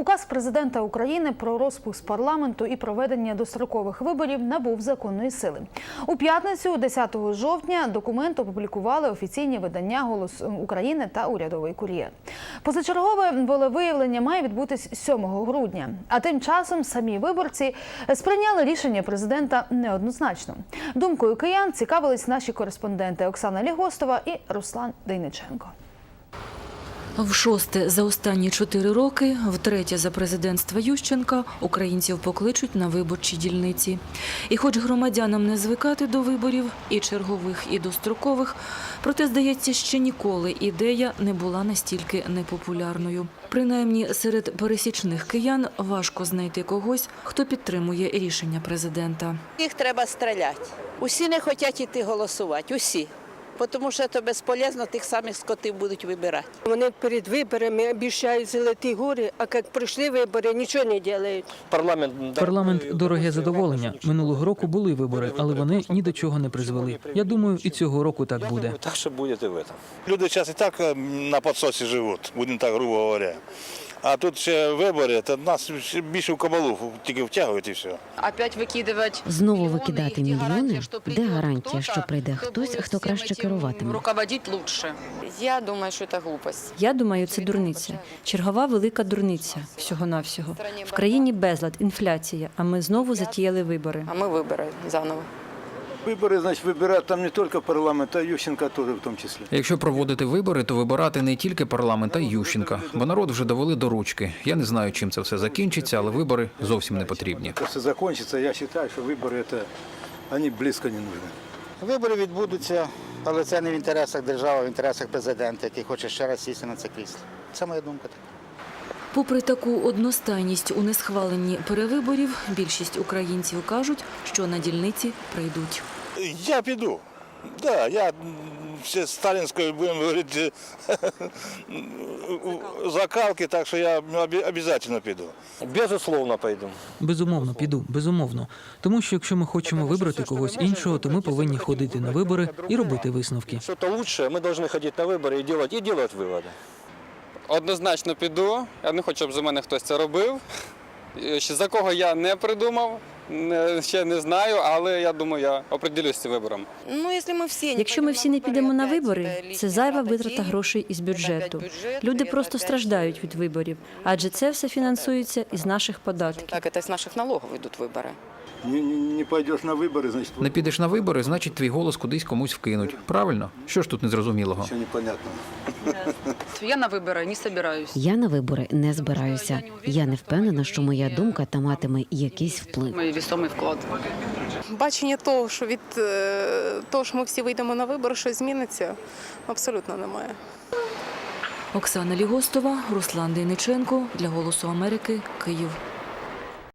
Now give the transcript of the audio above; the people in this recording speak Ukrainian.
Указ президента України про розпуск парламенту і проведення дострокових виборів набув законної сили. У п'ятницю, 10 жовтня, документ опублікували офіційні видання Голос України та урядовий кур'єр. Позачергове волевиявлення має відбутись 7 грудня. А тим часом самі виборці сприйняли рішення президента неоднозначно. Думкою киян цікавились наші кореспонденти Оксана Лігостова і Руслан Дейниченко. В шосте за останні чотири роки, втретє за президентства Ющенка, українців покличуть на виборчі дільниці. І хоч громадянам не звикати до виборів, і чергових, і дострокових, проте, здається, ще ніколи ідея не була настільки непопулярною. Принаймні, серед пересічних киян важко знайти когось, хто підтримує рішення президента. Їх треба стріляти. Усі не хочуть йти голосувати, усі. Тому що це безполезно, тих самих скотів будуть вибирати. Вони перед виборами обіцяють золоті гори, а як пройшли вибори, нічого не роблять. Парламент Парламент дороге задоволення. Минулого року були вибори, але вони ні до чого не призвели. Я думаю, і цього року так буде. Так що буде і в этом. Люди зараз і так е, на підсосі живуть, будемо так грубо говоря. А тут ще вибори, то нас ще більше в кабалу тільки втягують і все. Опять викидувати Знову викидати мільйони? Де гарантія, що прийде хтось, хто краще керуватиме? Руководити лучше. Я думаю, що це глупость. Я думаю, це дурниця. Чергова велика дурниця всього-навсього. В країні безлад, інфляція, а ми знову затіяли вибори. А ми вибори заново. Вибори, значить, вибирати там не тільки парламент, а Ющенка теж в тому числі. Якщо проводити вибори, то вибирати не тільки парламент, а й Ющенка, бо народ вже довели до ручки. Я не знаю, чим це все закінчиться, але вибори зовсім не потрібні. Якщо все закінчиться, я вважаю, що вибори це, вони близько не нужны. Вибори відбудуться, але це не в інтересах держави, а в інтересах президента, який хоче ще раз сісти на це крісло. Це моя думка така. Попри таку одностайність у несхваленні перевиборів, більшість українців кажуть, що на дільниці прийдуть. Я піду. Да, я ще з сталінської, будемо говорити, закалки, так що я обов'язково піду. Безусловно, пойду. Безумовно, піду, безумовно. Тому що якщо ми хочемо вибрати когось іншого, то ми повинні ходити на вибори і робити висновки. Що то лучше, ми повинні ходити на вибори і робити, і робити виводи. Однозначно піду. Я не хочу, щоб за мене хтось це робив. За кого я не придумав, ще не знаю, але я думаю, я определюсь з цим вибором. Ну, якщо ми всі Якщо ми всі не підемо на вибори, це зайва витрата грошей із бюджету. Люди просто страждають від виборів, адже це все фінансується із наших податків. Так, це з наших налогів йдуть вибори. Не, не, не пойдеш на вибори, значить, Не підеш на вибори, значить твій голос кудись комусь вкинуть. Правильно? Що ж тут незрозумілого? нічого не понятно. Я на вибори не збираюсь. Я на вибори не збираюся. Я не впевнена, що моя думка та матиме якийсь вплив. Вісомий вклад. Бачення того, що від е, того, що ми всі вийдемо на вибори, що зміниться, абсолютно немає. Оксана Лігостова, Руслан Дейниченко для Голосу Америки, Київ.